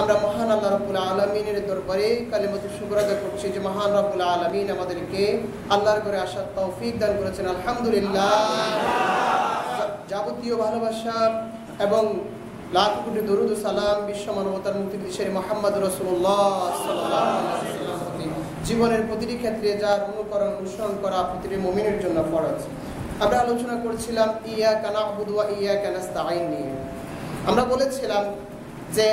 আমরা মহান আল্লাহ রাব্বুল আলমিনের দরবারে কালিমত শুকর আদা করছি যে মহান রাব্বুল আলমিন আমাদেরকে আল্লাহর করে আসার তৌফিক দান করেছেন, আলহামদুলিল্লাহ। যাবতীয় ভালোবাসা এবং লাখ কোটি দরুদ সালাম বিশ্ব মানবতার মুক্তি দেশের মোহাম্মদ রসুল্লাহ জীবনের প্রতিটি ক্ষেত্রে যার অনুকরণ, অনুসরণ করা প্রতিটি মমিনের জন্য ফরজ। আমরা আলোচনা করছিলাম, ইয়া কানা আবুদুয়া ইয়া কানাস্তাইন নিয়ে। আমরা বলেছিলাম যে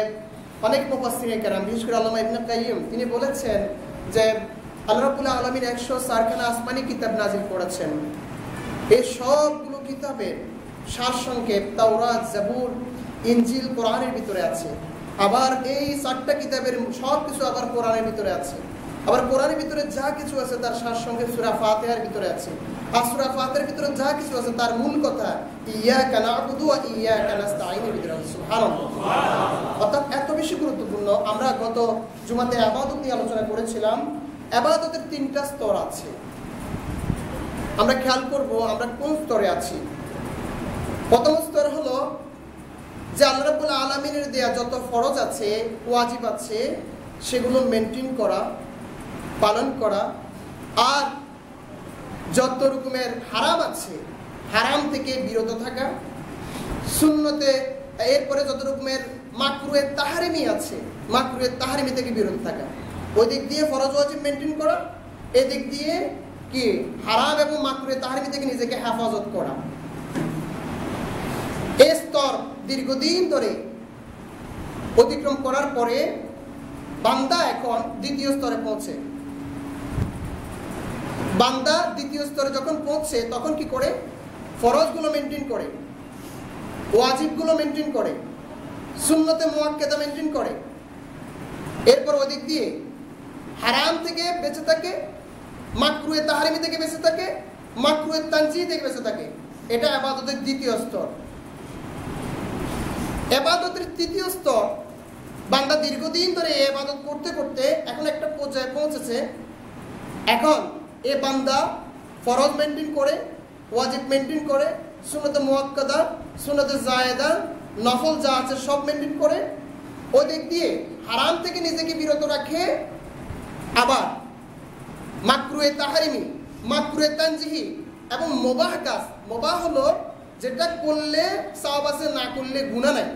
অনেক মুফাসসিরে কেরাম বিশেষ করে আল্লামা ইবনে কাইয়িম তিনি বলেছেন যে আল্লাহ রাব্বুল একশো 104খানা আসমানি কিতাব নাজিল করেছেন। এই সবগুলো কিতাবের সারসংক্ষেপ তাওরাত, জাবুর, ইনজিল, কোরআনের ভিতরে আছে। আবার এই চারটা কিতাবের সব কিছু আবার কোরআনের ভিতরে আছে। আবার কোরআনের ভিতরে যা কিছু আছে তার সারসংক্ষেপ সূরা ফাতেহার ভিতরে আছে। আর সূরা ভিতরে যা কিছু আছে তার মূল কথা ইয়াকা না'বুদু ওয়া ইয়াকা নাস্তাঈনের ভিতরে আছে। সুবহানাল্লাহ। অর্থাৎ এত বেশি গুরুত্বপূর্ণ। আমরা গত জুমাতে আবাদত নিয়ে আলোচনা করেছিলাম। আবাদতের তিনটা স্তর আছে। আমরা খেয়াল করব আমরা কোন স্তরে আছি। প্রথম স্তর হলো যে আল্লাহ রাব্বুল আলামিনের দেয়া যত ফরজ আছে ওয়াজিব আছে সেগুলো মেনটেন করা পালন করা। আর যত রকমের হারাম আছে, হারাম থেকে বিরত থাকা শূন্যতে এরপরে যত রকমের মাকরুয়ের তাহারিমি আছে মাকরুয়ের তাহারিমি থেকে বিরত থাকা। ওই দিক দিয়ে ফরজ ওয়াজিব মেনটেন করা এদিক দিয়ে কি? হারাম এবং মাকরুয়ের তাহারিমি থেকে নিজেকে হেফাজত করা। এই স্তর দীর্ঘদিন ধরে অতিক্রম করার পরে বান্দা এখন দ্বিতীয় স্তরে পৌঁছে। বান্দা দ্বিতীয় স্তরে যখন পৌঁছে, তখন কি করে? ফরজগুলো মেনটেন করে, ওয়াজিবগুলো মেনটেন করে শূন্যতে মোয়াক্কেদা মেনটেন করে। এরপর ওদিক দিয়ে হারাম থেকে বেঁচে থাকে মাকরুয়ে তাহারিমি থেকে বেঁচে থাকে মাকরুয়ে তানজি থেকে বেঁচে থাকে। এটা আবাদতের দ্বিতীয় স্তর। এবাদতের তৃতীয় স্তর, বান্দা দীর্ঘদিন ধরে এবাদত করতে করতে এখন একটা পর্যায়ে পৌঁছেছে। এখন এ বান্দা ফরজ মেনটেন করে, ওয়াজিব মেনটেন করে সুনতে মোয়াক্কাদা সুনতে জায়েদা, নফল যা আছে সব মেনটেন করে, ওই দিক দিয়ে হারাম থেকে নিজেকে বিরত রাখে, আবার মাকরুয়ে তাহারিমি মাকরুয়ে তানজিহি এবং মোবাহ কাজ। মোবাহ হলো যেটা করলে আছে, না করলে গুণা নাই।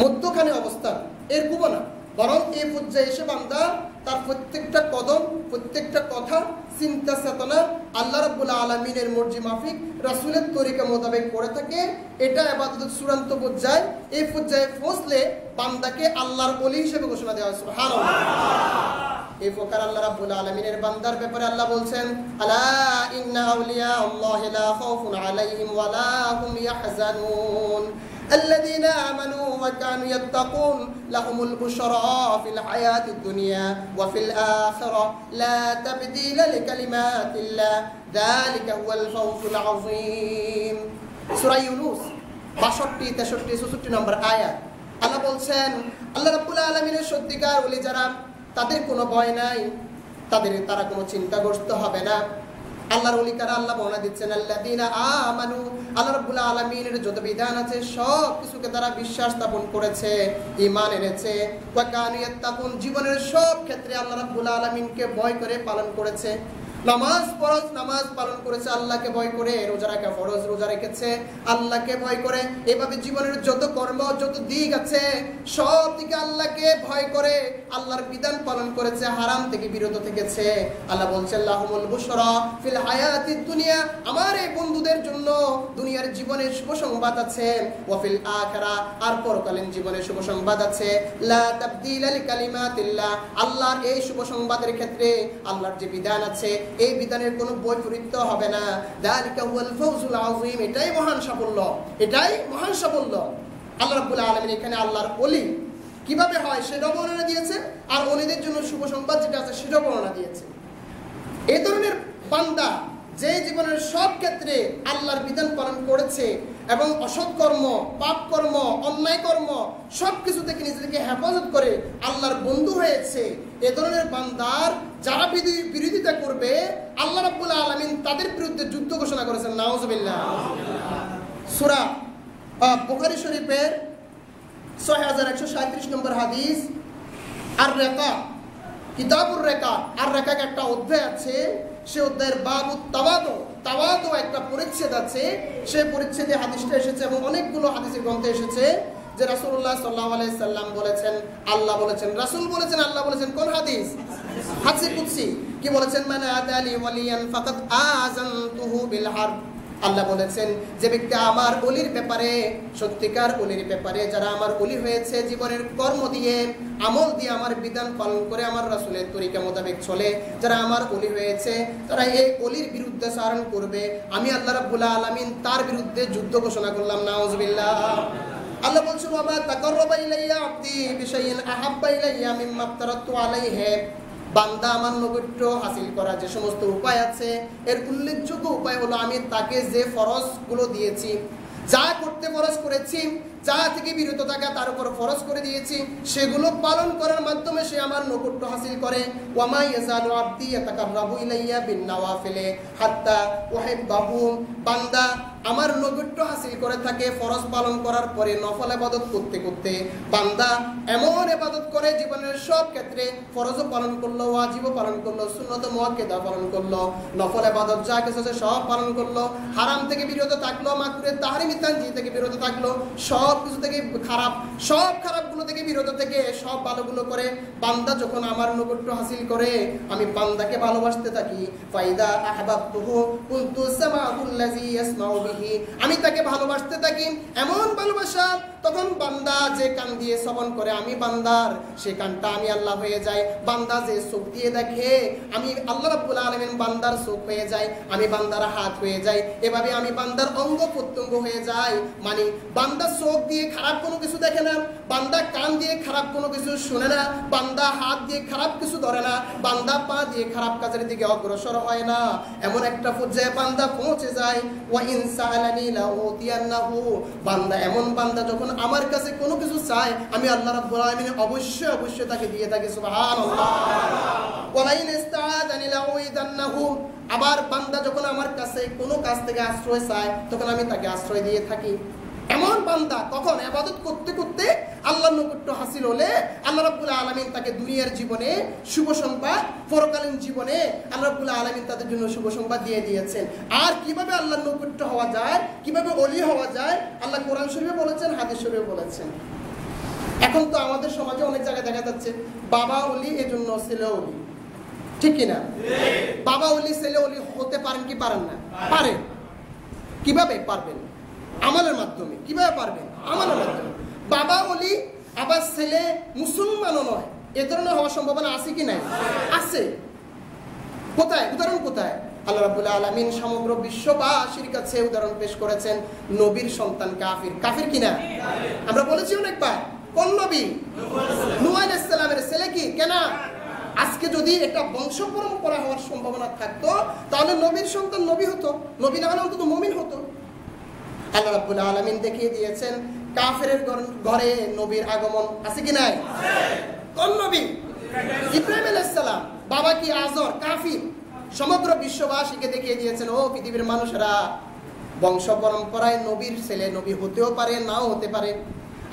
মধ্যখানে অবস্থান, এরকমও না। বরং এ পর্যায়ে এসে বান্দা তার প্রত্যেকটা কদম, প্রত্যেকটা কথা, চিন্তা, চেতনা আল্লাহ রাব্বুল আলমিনের মর্জি মাফিক রাসুলের তরিকা মোতাবেক করে থাকে। এটা আবাদতের চূড়ান্ত পর্যায়ে। এই পর্যায়ে পৌঁছলে বান্দাকে আল্লাহর অলি হিসেবে ঘোষণা দেওয়া হয়েছে সুবহানাল্লাহ। এই প্রকার আল্লাহ রাব্বুল আলামিনের বান্দার ব্যাপারে আল্লাহ বলছেন, আলা ইন্না আউলিয়া আল্লাহি লা খাউফুন আলাইহিম ওয়া হুম ইয়াহজানুন। الذين آمنوا وكانوا يتقون لهم البشرى في الحياة الدنيا وفي الآخرة لا تبديل لكلمات الله ذلك هو الفوز العظيم سورة يونس বাষট্টি তেষট্টি চৌষট্টি নম্বর আয়াত আল্লাহ বলছেন আল্লাহ রাব্বুল আলমিনের সত্যিকার বলে যারা তাদের কোনো ভয় নাই তাদের তারা কোনো চিন্তাগ্রস্ত হবে না আল্লাহর অলিকারা আল্লাহ বর্ণনা দিচ্ছেন আল্লাহ আমানু আল্লাহ রাব্বুল আলামিনের যত বিধান আছে, সব কিছুকে তারা বিশ্বাস স্থাপন করেছে ইমান এনেছে। জীবনের সব ক্ষেত্রে আল্লাহ রাব্বুল আলামিনকে ভয় করে পালন করেছে। নামাজ ফরজ নামাজ পালন করেছে, আল্লাহকে ভয় করে, রোজা রাখা ফরজ, রোজা রেখেছে, আল্লাহকে ভয় করে। এভাবে জীবনের যত কর্ম, যত দিক আছে, সব দিকে আল্লাহকে ভয় করে, আল্লাহর বিধান পালন করেছে, হারাম থেকে বিরত থেকেছে। আল্লাহ বলছে ফিল হায়াতিদ দুনিয়া। আমার এই বন্ধুদের জন্য দুনিয়ার জীবনে শুভ সংবাদ আছে। ওয়া ফিল আখিরা, আর পরকালীন জীবনে শুভ সংবাদ আছে। লা তাবদীলা লিকালিমাতিল্লাহ আল্লাহর এই শুভ সংবাদের ক্ষেত্রে আল্লাহর যে বিধান আছে এই বিধানের কোনো বৈপরীত্য হবে না। দালিকা হুয়াল ফাউজুল আযীম, এটাই মহান সাফল্য, এটাই মহান সাফল্য। আল্লাহ রাব্বুল আলামিন এখানে আল্লাহর ওলি। কীভাবে হয় সেটা বর্ণনা দিয়েছে, আর অলিদের জন্য শুভ সংবাদ যেটা আছে সেটা বর্ণনা দিয়েছে। এ ধরনের বান্দা যে জীবনের সব ক্ষেত্রে আল্লাহর বিধান পালন করেছে এবং অসৎ কর্ম, পাপ কর্ম, অন্যায় কর্ম সব কিছু থেকে নিজেকে হেফাজত করে আল্লাহর বন্ধু হয়েছে? এ ধরনের বান্দার যারা বিরোধিতা করবে, আল্লাহ রাব্বুল আলামিন তাদের বিরুদ্ধে যুদ্ধ ঘোষণা করেছেন। নাউজুবিল্লাহ। সূরা বুখারী শরীফের ছয় হাজার একশো সাঁত্রিশ নম্বর হাদিস। আর রেখা কিতাবুর রেখা। আর রেখা একটা অধ্যায় আছে, সে অধ্যায়ের বাবু তাওয়াদো। তাওয়াদো একটা পরিচ্ছেদ আছে। সে পরিচ্ছেদে হাদিসটা এসেছে এবং অনেকগুলো হাদিসের গ্রন্থে এসেছে যে রাসুল্লাহ সাল্লাহ সাল্লাম বলেছেন, আল্লাহ বলেছেন। রাসূল বলেছেন, আল্লাহ বলেছেন। কোন হাদিস? হাসি কুৎসি কি বলেছেন? মানে আদালি ওয়ালিয়ান ফাকাত আযানতুহু বিল হারব। আল্লাহ বলেছেন, যে ব্যক্তি আমার অলির ব্যাপারে, সত্যিকার অলির ব্যাপারে, যারা আমার অলি হয়েছে জীবনের কর্ম দিয়ে, আমল দিয়ে আমার বিধান পালন করে আমার রাসুলের তরিকা মোতাবেক চলে, যারা আমার অলি হয়েছে, তারা এই অলির বিরুদ্ধে সারণ করবে। আমি আল্লাহ রাব্বুল আলামিন তার বিরুদ্ধে যুদ্ধ ঘোষণা করলাম, নাউজুবিল্লাহ। আল্লাহ বলছে বাবা তাকাররাবা ইলাইয়া আবদি বিশাইইন আহাব্বা ইলাইয়া আফতারাতু আলাইহি। বান্দা আমার নৈকট্য হাসিল করার যে সমস্ত উপায় আছে, এর উল্লেখযোগ্য উপায় হলো আমি তাকে যে ফরজগুলো দিয়েছি, যা করতে ফরজ করেছি যা থেকে বিরত থাকা তার উপর ফরজ করে দিয়েছি, সেগুলো পালন করার মাধ্যমে সে আমার নৈকট্য হাসিল করে। ওয়ামা ইয়াজালু আবদি ইয়াতাকাররাবু ইলাইয়া বিন হাত্তা উহিব্বাহু। বান্দা, আমার নৈকট্য হাসিল করে থাকে, ফরজ পালন করার পরে নফল ইবাদত করতে করতে। বান্দা, এমন ইবাদত করে জীবনের সব ক্ষেত্রে ফরজও পালন করল, ওয়াজিবও পালন করল সুন্নত মুআক্কাদা পালন করল। নফল ইবাদত যা কিছু আছে সব পালন করল। হারাম থেকে বিরত থাকল মাকরুহে তাহরিমি তানজি থেকে বিরত থাকল, সব কিছু থেকে খারাপ, সব খারাপগুলো থেকে বিরত থেকে সব ভালোগুলো করে বান্দা যখন আমার নৈকট্য হাসিল করে, আমি বান্দাকে ভালোবাসতে থাকি। ফাইদা আহবাবতুহু কুনতু সামাউল্লাযী ইয়াসমাউ বিহি। আমি তাকে ভালোবাসতে থাকি, এমন ভালোবাসা তখন বান্দা যে কান দিয়ে শ্রবণ করে, আমি বান্দার। সে কানটা আমি আল্লাহ হয়ে যায় বান্দা যে চোখ দিয়ে দেখে, আমি আল্লাহ রাব্বুল আলামিন বান্দার চোখ হয়ে যায় আমি বান্দার হাত হয়ে যায় এভাবে আমি বান্দার অঙ্গ প্রত্যঙ্গ হয়ে যায় মানে বান্দা চোখ দিয়ে খারাপ কোনো কিছু দেখে না, বান্দা কান দিয়ে খারাপ কোনো কিছু শুনে না, বান্দা হাত দিয়ে খারাপ কিছু ধরে না, বান্দা পা দিয়ে খারাপ কাজের দিকে অগ্রসর হয় না। এমন একটা পর্যায়ে বান্দা পৌঁছে যায় ওয়া ইনসালানি বান্দা, এমন বান্দা যখন আমার কাছে কোনো কিছু চায়, আমি আল্লাহ রাব্বুল আলামিন অবশ্যই অবশ্যই তাকে দিয়ে থাকি, সুবহানাল্লাহ। ওয়া ইন লাউইদান্নাহু আবার বান্দা যখন আমার কাছে কোনো কাজ থেকে আশ্রয় চায়, তখন আমি তাকে আশ্রয় দিয়ে থাকি। এমন বান্দা কখন আবাদত করতে করতে আল্লাহর নৈকট্য হাসিল হলে আল্লাহ রাব্বুল আলামিন তাকে দুনিয়ার জীবনে শুভ সংবাদ পরকালীন জীবনে আল্লাহ রাব্বুল আলামিন তাদের জন্য শুভ সংবাদ দিয়ে দিয়েছেন। আর কীভাবে আল্লাহর নৈকট্য হওয়া যায় কীভাবে অলি হওয়া যায় আল্লাহ কোরআন শরীফে বলেছেন হাদিস শরীফে বলেছেন। এখন তো আমাদের সমাজে অনেক জায়গায় দেখা যাচ্ছে বাবা অলি এজন্য ছেলে অলি ঠিক কিনা বাবা অলি ছেলে অলি হতে পারেন কি পারেন না? পারেন। কীভাবে? পারবেন। আমলের মাধ্যমে। কীভাবে পারবেন আমলের মাধ্যমে। বাবা অলি আবার ছেলে মুসলমানও নয়। এ ধরনের হওয়ার সম্ভাবনা আছে কি নাই? আছে। কোথায়? উদাহরণ কোথায়? আল্লাহ রাবুল আলমিন সমগ্র বিশ্ববাসীর কাছে উদাহরণ পেশ করেছেন, নবীর সন্তান কাফির। কাফির কিনা আমরা বলেছি অনেকবার, কোন নবী? নুয়াইল ইসলামের ছেলে কি? কেনা আজকে যদি এটা বংশ পরম্পরা হওয়ার সম্ভাবনা থাকতো, তাহলে নবীর সন্তান নবী হতো। নবী না হলে অন্তত মমিন হতো। আল্লাহ রাব্বুল আলামিন দেখিয়ে দিয়েছেন, কাফেরের ঘর- নবীর আগমন আছে কি নাই? কোন নবী? ইব্রাহিম আলাইহিস সালাম বাবা কি আজর, কাফির? সমগ্র বিশ্ববাসীকে দেখিয়ে দিয়েছেন, ও পৃথিবীর মানুষেরা, বংশ পরম্পরায় নবীর ছেলে নবী হতেও পারে, নাও হতে পারে।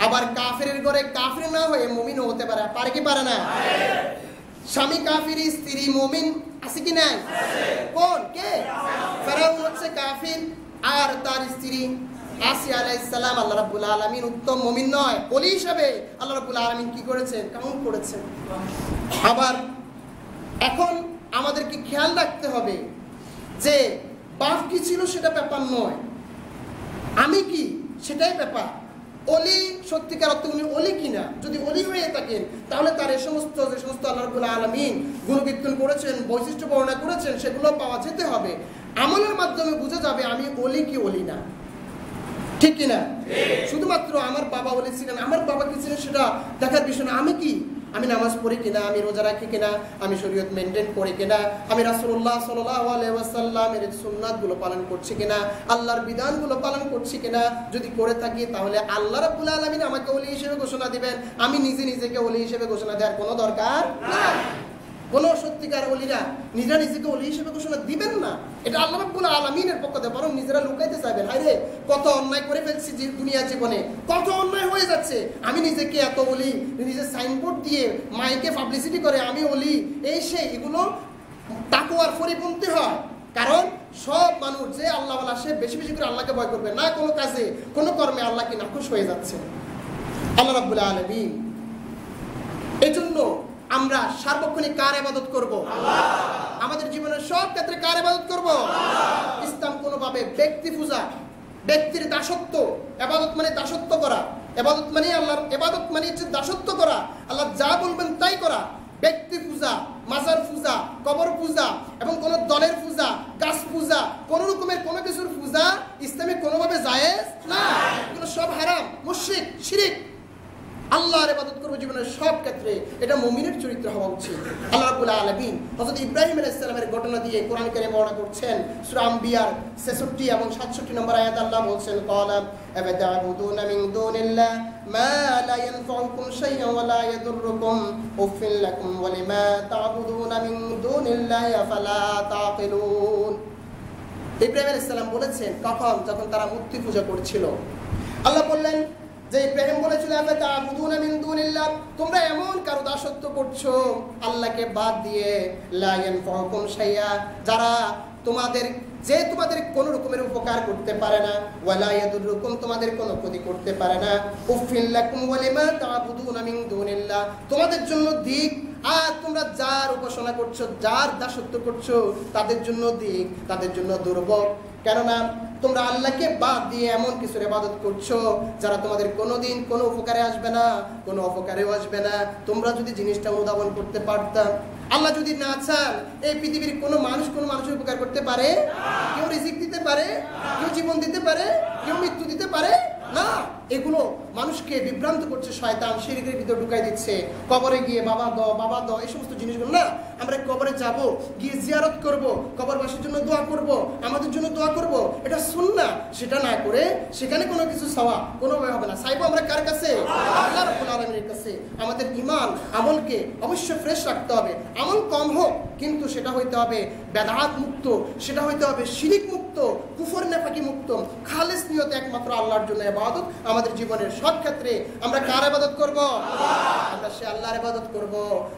আবার কাফেরের ঘরে কাফির না হয়ে মুমিনও হতে পারে পারে কি পারে না? স্বামী কাফির, স্ত্রী মুমিন আছে কি নাই? কোন? কে? ফেরাউন হচ্ছে কাফির, আর তার স্ত্রী আসিয়া আলাইহিস সালাম, আল্লাহ রাব্বুল আলামিন উত্তম মুমিন নয়, ওলি হিসাবে আল্লাহ রাব্বুল আলামিন কি করেছেন? কাউন্ট করেছেন? আবার এখন আমাদেরকে খেয়াল রাখতে হবে যে বাপ কি ছিল সেটা ব্যাপার নয়। আমি কি? সেটাই ব্যাপার। অলি সত্যিকার অর্থে উনি অলি কিনা? যদি অলি হয়ে থাকেন, তাহলে তার এ সমস্ত, যে সমস্ত আল্লাহ রবুল আলমিন গুণকীর্তন করেছেন, বৈশিষ্ট্য বর্ণনা করেছেন, সেগুলো পাওয়া যেতে হবে। আমলের মাধ্যমে বোঝা যাবে আমি অলি কি অলি না। ঠিক কিনা? শুধুমাত্র আমার বাবা অলি ছিলেন আমার বাবা কি ছিলেন সেটা দেখার বিষয় না। আমি কি? আমি নামাজ পড়ি কিনা? আমি রোজা রাখি কিনা? আমি শরীয়ত মেনটেন করি কিনা? আমি আলাইহি ওয়াসাল্লামের সুন্নাতগুলো পালন করছি কিনা? আল্লাহর বিধানগুলো পালন করছি কিনা? যদি করে থাকি তাহলে আল্লাহ রাব্বুল আলামিন আমাকে ওলি হিসেবে ঘোষণা দিবেন। আমি নিজে নিজেকে ওলি হিসেবে ঘোষণা দেওয়ার কোনো দরকার নাই। কোন সত্যিকার অলিরা নিজেরা নিজেকে অলি হিসেবে ঘোষণা দিবেন না। এটা আল্লাহ রাব্বুল আলামিনের পক্ষ থেকে বরং নিজেরা লুকাইতে চাইবেন। হায় কত অন্যায় করে ফেলছি যে- দুনিয়া জীবনে। কত অন্যায় হয়ে যাচ্ছে। আমি নিজেকে এত অলি, নিজের সাইনবোর্ড দিয়ে মাইকে পাবলিসিটি করে আমি অলি, এই সেই, এগুলো তাকুয়ার পরিপন্থী হয়। কারণ সব মানুষ যে আল্লাহ সে বেশি বেশি করে আল্লাহকে ভয় করবে। না কোনো কাজে, কোনো কর্মে আল্লাহকে নাখুশ হয়ে যাচ্ছে। আল্লাহ রাব্বুল আলামিন। এই জন্য আমরা সার্বক্ষণিক কার ইবাদত করব? আমাদের জীবনের সব ক্ষেত্রে কার ইবাদত করব? ইসলাম কোনোভাবে ব্যক্তি পূজা, ব্যক্তির দাসত্ব এবাদত মানে দাসত্ব করা এবাদত মানে আল্লাহর এবাদত মানে হচ্ছে দাসত্ব করা, আল্লাহ যা বলবেন তাই করা, ব্যক্তি পূজা, মাজার পূজা, কবর পূজা এবং কোন দলের পূজা, গাছ পূজা, কোন রকমের কোনো কিছুর পূজা ইসলামে কোনোভাবে জায়েজ না এগুলো সব হারাম, মুশরিক, শিরিক। আল্লাহর ইবাদত করব জীবনের সব ক্ষেত্রে এটা মুমিনের চরিত্র হওয়া উচিত। আল্লাহ রাব্বুল আলামিন হযরত ইব্রাহিম আলাইহিস সালামের ঘটনা দিয়ে কোরআন কারিমে বর্ণনা করছেন সুরাম বিয়ার ছেষট্টি এবং 67 নম্বর আয়াত আল্লাহ বলছেন, ক্বালা আবাতাবুদুনা মিন দুনিল্লাহ মা লা ইয়ানফাউকুম শাইআন ওয়া লা ইয়াদুররুকুম উফিল লাকুম ওয়া লিমা তা'বুদুনা মিন দুনিল্লাহি আফালা তাকিলুন। ইব্রাহিম আলাইহিস বলেছেন, কখন? যখন তারা মূর্তি পূজা করছিল। আল্লাহ বললেন যে ইব্রাহিম বলেছিল তোমরা এমন কারও দাসত্ব করছ? আল্লাহকে বাদ দিয়ে লা ইয়ানফাউকুম শাইয়া যারা তোমাদের, যে তোমাদের কোন রকমের উপকার করতে পারে না ওয়ালা ইয়াদুররুকুম তোমাদের কোনো ক্ষতি করতে পারে না। উফিল লাকুম ওয়া লিমা তাবুদুনা মিন দুনিল্লাহ। তোমাদের জন্য দিক, আর তোমরা যার উপাসনা করছ, যার দাসত্ব করছ, তাদের জন্য দিক, তাদের জন্য দুর্ভোগ। কেননা তোমরা আল্লাহকে বাদ দিয়ে এমন কিছু রেবাদত করছ যারা তোমাদের কোনো দিন কোনো উপকারে আসবে না কোনো অপকারেও আসবে না। তোমরা যদি জিনিসটা অনুধাবন করতে পারতাম আল্লাহ যদি না চান এই পৃথিবীর কোনো মানুষ কোনো মানুষের উপকার করতে পারে? কেউ রিজিক দিতে পারে? কেউ জীবন দিতে পারে? কেউ মৃত্যু দিতে পারে? না, এগুলো মানুষকে বিভ্রান্ত করছে, শয়তান শিরিকের ভিতর ঢুকাই দিচ্ছে, কবরে গিয়ে বাবা দ বাবা দ, এই সমস্ত জিনিসগুলো না, আমরা কবরে যাব, গিয়ে জিয়ারত করব, কবরবাসীর জন্য দোয়া করব, আমাদের জন্য দোয়া করব, এটা শুন না সেটা না করে সেখানে কোনো কিছু চাওয়া কোনোভাবে হবে না। চাইব আমরা কার কাছে? আল্লাহ রাব্বুল আলামিনের কাছে। আমাদের ইমান আমলকে অবশ্যই ফ্রেশ রাখতে হবে। আমল কম হোক, কিন্তু সেটা হইতে হবে বেদাত মুক্ত, সেটা হইতে হবে শিরিক মুক্ত কুফর নেফাকি মুক্ত, খালেস নিয়তে একমাত্র আল্লাহর জন্য ইবাদত, আমাদের জীবনের সব ক্ষেত্রে আমরা কার ইবাদত করব? আমরা সে আল্লাহর ইবাদত করব,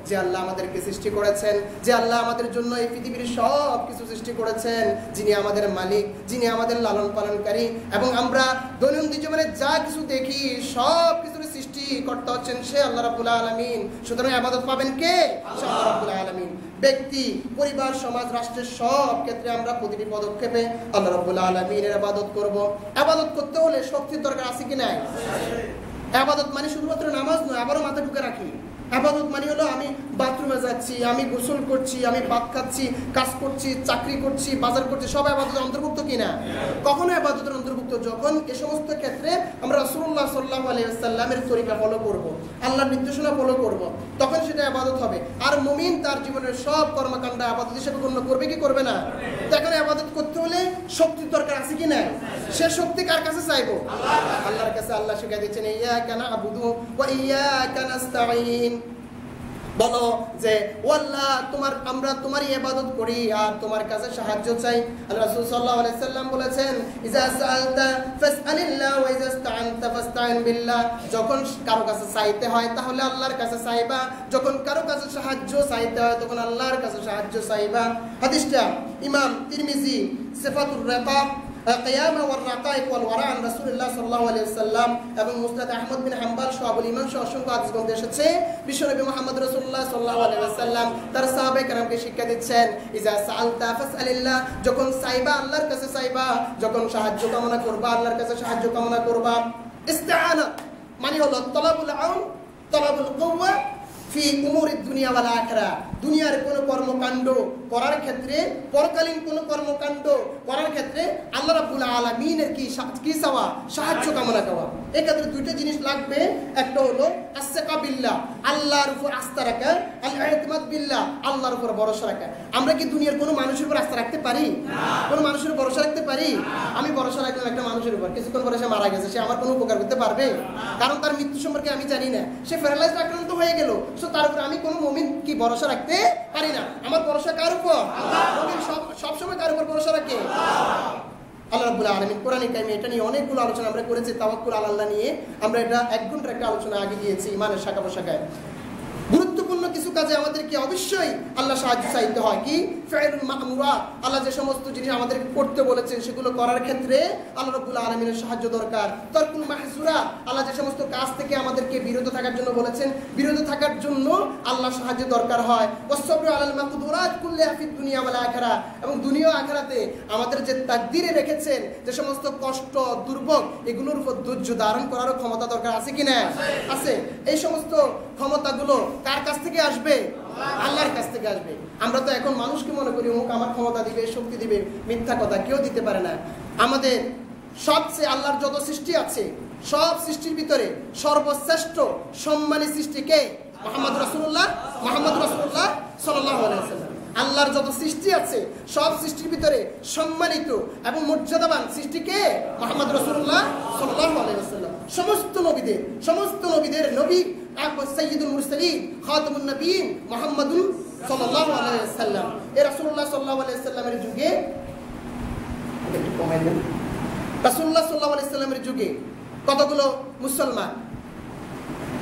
যে আল্লাহ আমাদেরকে সৃষ্টি করেছেন, যে আল্লাহ আমাদের জন্য এই পৃথিবীর সব কিছু সৃষ্টি করেছেন, যিনি আমাদের মালিক, যিনি আমাদের লালন পালনকারী, এবং আমরা দৈনন্দিন জীবনে যা কিছু দেখি, সব কিছুর সৃষ্টি কর্তা হচ্ছেন সে আল্লাহ রাবুল আলমিন। সুতরাং আবাদত পাবেন কে? আল্লাহ রাবুল আলমিন। ব্যক্তি, পরিবার, সমাজ, রাষ্ট্রের সব ক্ষেত্রে আমরা প্রতিটি পদক্ষেপে আল্লাহ রাবুল আলমিনের আবাদত করব। আবাদত করতে হলে শক্তির দরকার আছে কি নাই? আবাদত মানে শুধুমাত্র নামাজ নয়, আবারও মাথা ঢুকে রাখি। আবাদত মানে হলো আমি বাথরুমে যাচ্ছি, আমি গোসল করছি, আমি ভাত খাচ্ছি, কাজ করছি, চাকরি করছি, বাজার করছি, সব আবাদতের অন্তর্ভুক্ত কিনা? কখনো আবাদতের অন্তর্ভুক্ত? যখন এ সমস্ত ক্ষেত্রে আমরা রসুল্লাহ সাল্লাহ আলাইসাল্লামের তরিকা ফলো করব, আল্লাহর নির্দেশনা ফলো করব, তখন সেটা আবাদত হবে। আর মুমিন তার জীবনের সব কর্মকাণ্ড আবাদত হিসেবে গণ্য করবে কি করবে না? এখন আবাদত করতে হলে শক্তির দরকার আছে কি না? সে শক্তি কার কাছে চাইব? আল্লাহর কাছে। আল্লাহ শিখাই দিচ্ছেন ইয়া কানা আবুদু ইয়া কানাস্তাইন বলো যে ও আল্লাহ তোমার, আমরা তোমারই ইবাদত করি আর তোমার কাছে সাহায্য চাই। আল্লাহ রাসূল সাল্লাল্লাহু আলাইহি সাল্লাম বলেছেন, ইজা সাআলতা ফাসআলিল্লাহ ওয়া ইজা ইসতাআনতা ফাসতাইন বিল্লাহ। যখন কারও কাছে চাইতে হয়, তাহলে আল্লাহর কাছে চাইবা। যখন কারও কাছে সাহায্য চাইতে হয়, তখন আল্লাহর কাছে সাহায্য চাইবা। হাদিসটা ইমাম তিরমিজি সিফাতুর রাকাব কিয়ামা ওয়ার রাকাইক ওয়াল ওয়ারা আন রাসূলুল্লাহ সাল্লাল্লাহু আলাইহি ওয়াসাল্লাম এবং মুসনাদ আহমদ বিন হাম্বল শাহুল ইমাম সহ অসংখ্য হাদিস গ্রন্থে এসেছে বিশ্বনবী মুহাম্মদ রাসূলুল্লাহ সাল্লাল্লাহু আলাইহি ওয়াসাল্লাম তার সাহাবায়ে কেরামকে শিক্ষা দিচ্ছেন ইজা সাআলতা ফাসআলিল্লাহ যখন চাইবা আল্লাহর কাছে চাইবা যখন সাহায্য কামনা করবা আল্লাহর কাছে সাহায্য কামনা করবা ইস্তিআনাত মানে হলো তলাবুল আউন তলাবুল কুওয়া ফি উমুরিদ দুনিয়া ওয়াল আখিরা দুনিয়ার কোন কর্মকাণ্ড করার ক্ষেত্রে, পরকালীন কোন কর্মকাণ্ড করার ক্ষেত্রে আল্লাহ রাব্বুল আলামিনের কি কি চাওয়া সাহায্য কামনা করা এই ক্ষেত্রে দুইটা জিনিস লাগবে। একটা হলো আস আসসাকা বিল্লাহ, আল্লাহর উপর আস্থা রাখা। আল ইতিমাদ বিল্লাহ, আল্লাহর উপর ভরসা রাখা। আমরা কি দুনিয়ার কোনো মানুষের উপর আস্থা রাখতে পারি? কোনো মানুষের ভরসা রাখতে পারি? আমি ভরসা রাখলাম একটা মানুষের উপর। কিছুক্ষণ পরে সে মারা গেছে। সে আমার কোনো উপকার করতে পারবে? কারণ তার মৃত্যু সম্পর্কে আমি জানি না। সে প্যারালাইজ আক্রান্ত হয়ে গেল। সো তার উপর আমি কোনো মমিন কি ভরসা রাখতে পারি না। আমার ভরসা কার উপর? সবসময় কার উপর ভরসা রাখে? আল্লাহ রাব্বুল আলামিন কোরআনে কারিমে এটা নিয়ে অনেকগুলো আলোচনা আমরা করেছি, তাওয়াক্কুল আলা আল্লাহ নিয়ে। আমরা এটা এক ঘণ্টার একটা আলোচনা আগে গিয়েছি ইমানের শাখা পোশাখায় গুরুত্বপূর্ণ কিছু কাজে আমাদেরকে অবশ্যই আল্লাহ সাহায্য চাইতে হয়। কি? আল্লাহ যে সমস্ত জিনিস আমাদেরকে করতে বলেছেন, সেগুলো করার ক্ষেত্রে আল্লাহ রব্বুল আলমিনের সাহায্য দরকার। তরকুল মাহসুরা আল্লাহ যে সমস্ত কাজ থেকে আমাদেরকে বিরত থাকার জন্য বলেছেন, বিরত থাকার জন্য আল্লাহ সাহায্য দরকার হয়। ওসবর আলাল মাকুদুরাত কুল্লে হাফিদ দুনিয়া ওয়াল আখেরা। এবং দুনিয়া আখেরাতে আমাদের যে তাকদিরে রেখেছেন, যে সমস্ত কষ্ট, দুর্ভোগ, এগুলোর উপর ধৈর্য ধারণ করারও ক্ষমতা দরকার আছে কি না? আছে। এই সমস্ত ক্ষমতাগুলো কার কাছ থেকে আসবে? আল্লাহর কাছ থেকে আসবে। আমরা তো এখন মানুষকে মনে করি অমুক আমার ক্ষমতা দিবে, শক্তি দিবে, মিথ্যা কথা কেউ দিতে পারে না। আমাদের সবচেয়ে আল্লাহর যত সৃষ্টি আছে, সব সৃষ্টির ভিতরে সর্বশ্রেষ্ঠ সম্মানী সৃষ্টি কে? মোহাম্মদ রাসুল্লাহ মোহাম্মদ রাসুল্লাহ সাল্লাহ আল্লাহর যত সৃষ্টি আছে, সব সৃষ্টির ভিতরে সম্মানিত এবং মর্যাদাবান সৃষ্টি কে? মোহাম্মদ রসুল্লাহ সাল্লাহ সমস্ত নবীদের সমস্ত নবীদের নবী এ রাসূলুল্লাহ সাল্লাল্লাহু আলাইহি সাল্লামের যুগে একটু কমাই দেন। রাসূলুল্লাহ সাল্লাল্লাহু আলাইহি সাল্লামের যুগে কতগুলো মুসলমান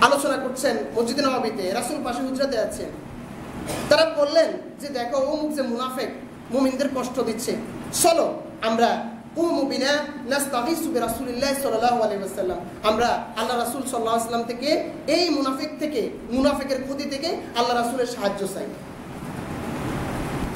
আলোচনা করছেন মসজিদে নবাবিতে, রাসূল পাশে আছেন। তারা বললেন যে দেখো অমুক যে মুনাফেক মুমিনদের কষ্ট দিচ্ছে। চলো আমরা কুমুবিনা নাস্তাগিসু বিরাসূলিল্লাহ সাল্লাল্লাহু আলাইহি ওয়াসাল্লাম আমরা আল্লাহ রাসূল সাল্লাল্লাহু আলাইহি ওয়াসাল্লাম থেকে এই মুনাফিক থেকে মুনাফিকের ক্ষতি থেকে আল্লাহ রাসূলের সাহায্য চাই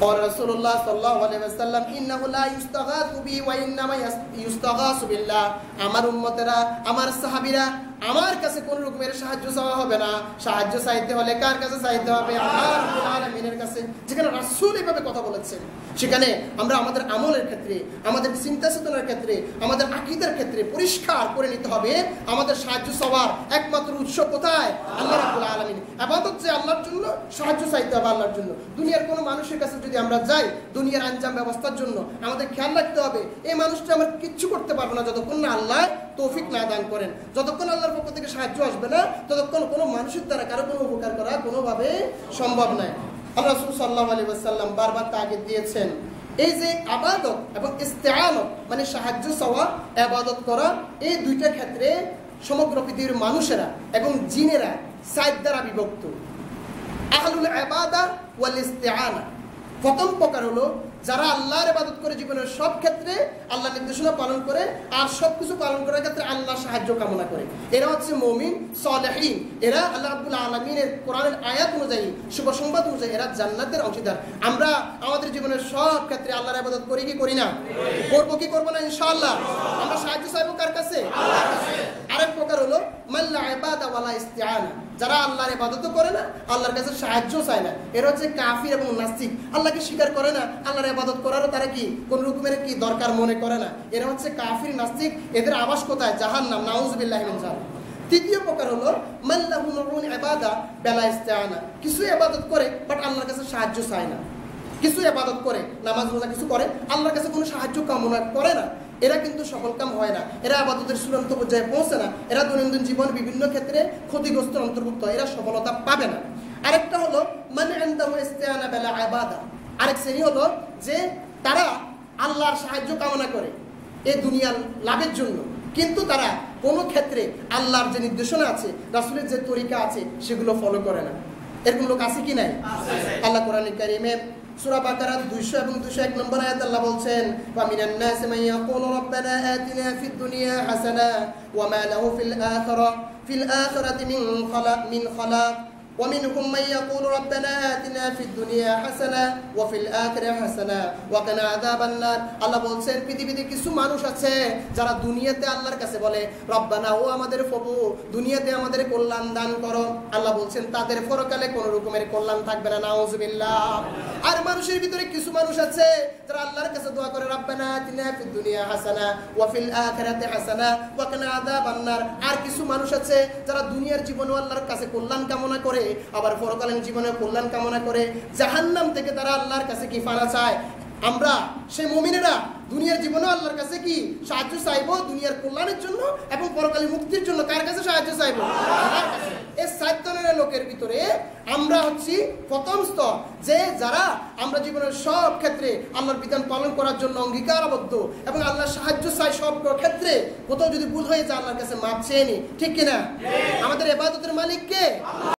قال رسول الله صلى الله عليه وسلم انه لا يستغاث بي وانما يستغاث بالله আমার উম্মতেরা আমার সাহাবীরা আমার কাছে কোন রকমের সাহায্য চাওয়া হবে না। সাহায্য চাইতে হলে কার কাছে চাইতে হবে? রব্বুল কাছে। যেখানে রাসূল এভাবে কথা বলেছেন, সেখানে আমরা আমাদের আমলের ক্ষেত্রে, আমাদের চিন্তা চেতনার ক্ষেত্রে, আমাদের আকীদার ক্ষেত্রে পরিষ্কার করে নিতে হবে আমাদের সাহায্য চাওয়ার একমাত্র উৎস কোথায়? আল্লাহ রাব্বুল আলামিন। ইবাদত যে আল্লাহর জন্য, সাহায্য চাইতে হবে আল্লাহর জন্য। দুনিয়ার কোনো মানুষের কাছে যদি আমরা যাই, দুনিয়ার আঞ্জাম ব্যবস্থার জন্য আমাদের খেয়াল রাখতে হবে, এই মানুষটা আমরা কিচ্ছু করতে পারব না যতক্ষণ না আল্লাহ তৌফিক না দান করেন। যতক্ষণ আল্লাহর পক্ষ থেকে সাহায্য আসবে না, ততক্ষণ কোনো মানুষের দ্বারা কারও কোনো উপকার করা কোনোভাবে সম্ভব নয়। আল্লাহ রসুল সাল্লাহ আলী সাল্লাম বারবার তাগিদ দিয়েছেন, এই যে আবাদত এবং ইস্তেআনত মানে সাহায্য চাওয়া, আবাদত করা, এই দুইটা ক্ষেত্রে সমগ্র পৃথিবীর মানুষেরা এবং জিনেরা সাইদ দ্বারা বিভক্ত। আহলুল আবাদা ওয়াল ইস্তেআনা প্রথম প্রকার হলো যারা আল্লাহর ইবাদত করে জীবনের সব ক্ষেত্রে আল্লাহ নির্দেশনা পালন করে আর সব কিছু পালন করার ক্ষেত্রে আল্লাহ সাহায্য কামনা করে। এরা হচ্ছে মমিন, সলেহীন। এরা আল্লাহ আব্দুল আলমিনের কোরআনের আয়াত অনুযায়ী, শুভ সংবাদ অনুযায়ী এরা জান্নাতের অংশীদার। আমরা আমাদের জীবনের সব ক্ষেত্রে আল্লাহর ইবাদত করি কি করি না? করব কি করব না ইনশাআল্লাহ? আমরা সাহায্য চাইব কার কাছে? আরেক প্রকার হলো মাল্লা ইবাদা ওয়ালা ইস্তিআনা। যারা আল্লাহর ইবাদত করে না, আল্লাহর কাছে সাহায্য চায় না। এরা হচ্ছে কাফির এবং নাস্তিক। আল্লাহকে স্বীকার করে না, আল্লাহর ইবাদত করারও তারা কি কোন রকমের কি দরকার মনে করে না? এরা হচ্ছে কাফির, নাস্তিক, এদের আবাস কোথায়? জাহান্নাম, নাউজুবিল্লাহি মিন জাহান্নাম তৃতীয় প্রকার হলো মাল্লাহু নুরুন ইবাদা বেলা ইস্তিআনা। কিছু ইবাদত করে বাট আল্লাহর কাছে সাহায্য চায় না। কিছু ইবাদত করে, নামাজ রোজা কিছু করে, আল্লাহর কাছে কোনো সাহায্য কামনা করে না। এরা কিন্তু সফল কাম হয় না। এরা আবাদতের চূড়ান্ত পর্যায়ে পৌঁছে না। এরা দৈনন্দিন জীবন বিভিন্ন ক্ষেত্রে ক্ষতিগ্রস্ত, অন্তর্ভুক্ত। এরা সফলতা পাবে না। আরেকটা হলো মানে ইস্তেআনা বেলা আবাদা আরেক শ্রেণি হলো যে তারা আল্লাহর সাহায্য কামনা করে এই দুনিয়ার লাভের জন্য। কিন্তু তারা কোনো ক্ষেত্রে আল্লাহর যে নির্দেশনা আছে রাসুলের যে তরিকা আছে সেগুলো ফলো করে না। এরকম লোক আছে কি নাই? আল্লাহ কোরআন কারিমে সূরা বাকারা 200 এবং 201 নম্বর আয়াত আল্লাহ বলছেন ওয়া মিনান নাস মান ইয়াকুলু রাব্বানা আতিনা ফিদ দুনিয়া হাসানা ওয়া মা লাহু ফিল ফিল আখিরাতি মিন খালাক মিন খালাক। ومنهم من يقول ربنا آتنا في الدنيا حسنة وفي الآخرة حسنة وقنا عذاب النار আল্লাহ বলছেন পৃথিবীতে কিছু মানুষ আছে যারা দুনিয়াতে আল্লাহর কাছে বলে রব্বানা ও আমাদের প্রভু দুনিয়াতে আমাদের কল্যাণ দান করো আল্লাহ বলছেন তাদের পরকালে কোনো রকমের কল্যাণ থাকবে না নাউজুবিল্লাহ আর মানুষের ভিতরে কিছু মানুষ আছে যারা আল্লাহর কাছে দোয়া করে রব্বানা আতিনা ফিদ দুনিয়া হাসানা ওয়া ফিল আখিরাতি হাসানা ওয়া কিনা আযাবান নার আর কিছু মানুষ আছে যারা দুনিয়ার জীবনে আল্লাহর কাছে কল্যাণ কামনা করে আবার পরকালীন জীবনে কল্যাণ কামনা করে জাহান্নাম থেকে তারা আল্লাহর কাছে কি ফানা চায়? আমরা সেই মুমিনেরা দুনিয়ার জীবনে আল্লাহর কাছে কি সাহায্য চাইব? দুনিয়ার কল্যাণের জন্য এবং পরকালী মুক্তির জন্য কার কাছে সাহায্য চাইব? এই সাত ধরনের লোকের ভিতরে আমরা হচ্ছি প্রথম স্তর যে যারা আমরা জীবনের সব ক্ষেত্রে আল্লাহর বিধান পালন করার জন্য অঙ্গীকারবদ্ধ এবং আল্লাহর সাহায্য চাই সব ক্ষেত্রে কোথাও যদি ভুল হয়ে যায় আল্লাহর কাছে মাপ চেয়ে নি। ঠিক কিনা? আমাদের এবাদতের মালিক কে?